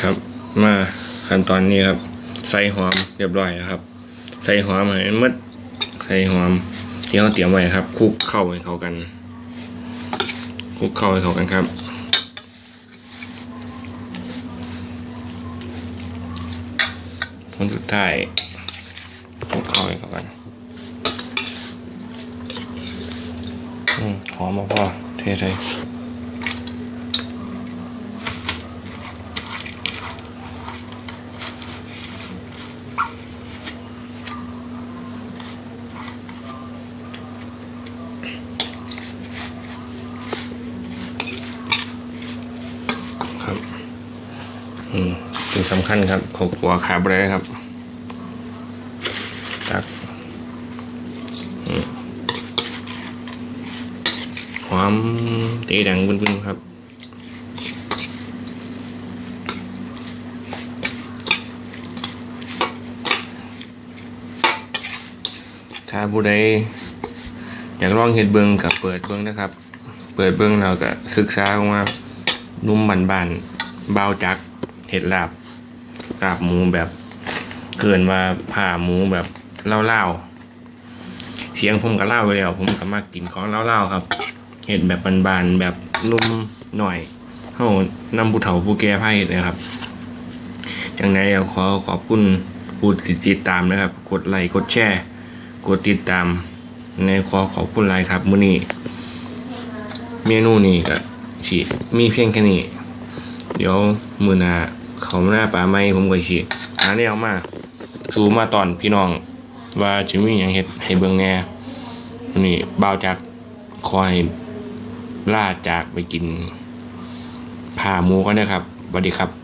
ครับ มาขั้นตอนนี้ครับ ใส่หอมเรียบร้อยแล้วครับ ใส่หอมให้มันหมดใส่หอมที่เราเตรียมไว้ครับคลุกเข้าให้เข้ากันคลุกเข้าให้เข้ากันครับผลสุดท้ายคลุกเข้าให้เข้ากันอืมหอมมาพอเทใส่ ครับ อืมสิ่งสำคัญครับขกหัวขาบเลยครับตักหอมตีดังบึ้นๆครับถ้าผู้ใดอยากลองเห็ดเบิงกับเปิดเบิงนะครับ เปิดเบิงเราก็ศึกษาออกมา นุ่มบันบานๆเบาจักเห็ดลาบลาบหมูแบบเกินว่าผ่าหมูแบบเล่าๆเสียงผมก็เล่าไปแล้ว ผมก็มากินของเล่าๆครับ เห็ดแบบบานๆแบบนุ่มหน่อยเฮานำผู้เฒ่าผู้แก่พาเห็ดนะครับจังไดเอาขอขอบคุณผู้ติดตามนะครับ กดไลค์กดแชร์กดติดตามในขอขอบคุณหลายครับมื้อนี้เมนูนี้ก็ สิมีเพียงแค่นี้ เดี๋ยวมือหนาเขาหน้าป่าไม้ผมก็สิหาแนวมาสู่มาตอนพี่น้อง ว่าจะมีอย่างเห็ดให้เบิ่งแน่นี่บ่าวจากคอยล่าจากไปกินผ่าหมูก็นะครับสวัสดีครับ